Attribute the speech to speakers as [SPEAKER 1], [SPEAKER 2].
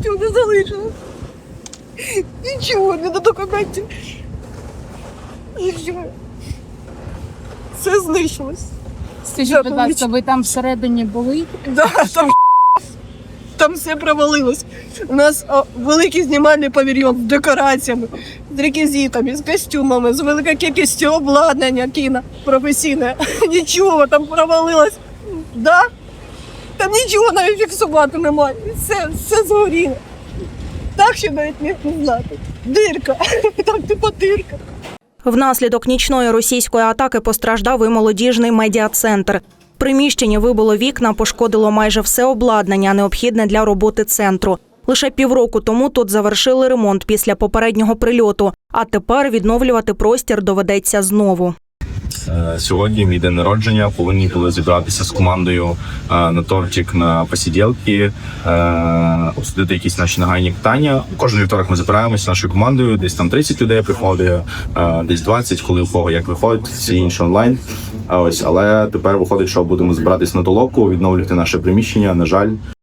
[SPEAKER 1] нічого не залишилось. Нічого, не до документів. Нічого. Все знищилось.
[SPEAKER 2] Скажіть, будь ласка, ви там всередині були?
[SPEAKER 1] Да, там, там все провалилось. У нас о, великий знімальний павільйон з декораціями, з реквізитами, з костюмами, з великою кількістю обладнання кіно професійне. Нічого там провалилось. Да? Там нічого навіть фіксувати немає. Все, все згоріло. Так що навіть не знати. Дирка. Там типу дирка.
[SPEAKER 3] Внаслідок нічної російської атаки постраждав і молодіжний медіа-центр. В приміщенні вибило вікна, пошкодило майже все обладнання, необхідне для роботи центру. Лише півроку тому тут завершили ремонт після попереднього прильоту, а тепер відновлювати простір доведеться знову.
[SPEAKER 4] Е, Сьогодні мій день народження. Повинні були зібратися з командою е, на тортик на посиділки, е, обсудити якісь наші нагальні питання. Кожен вівторок ми збираємося нашою командою. Десь там 30 людей приходить, десь 20, коли у кого як виходить, всі інші онлайн. Ось, але тепер виходить, що будемо збиратись на толоку, відновлювати наше приміщення. На жаль,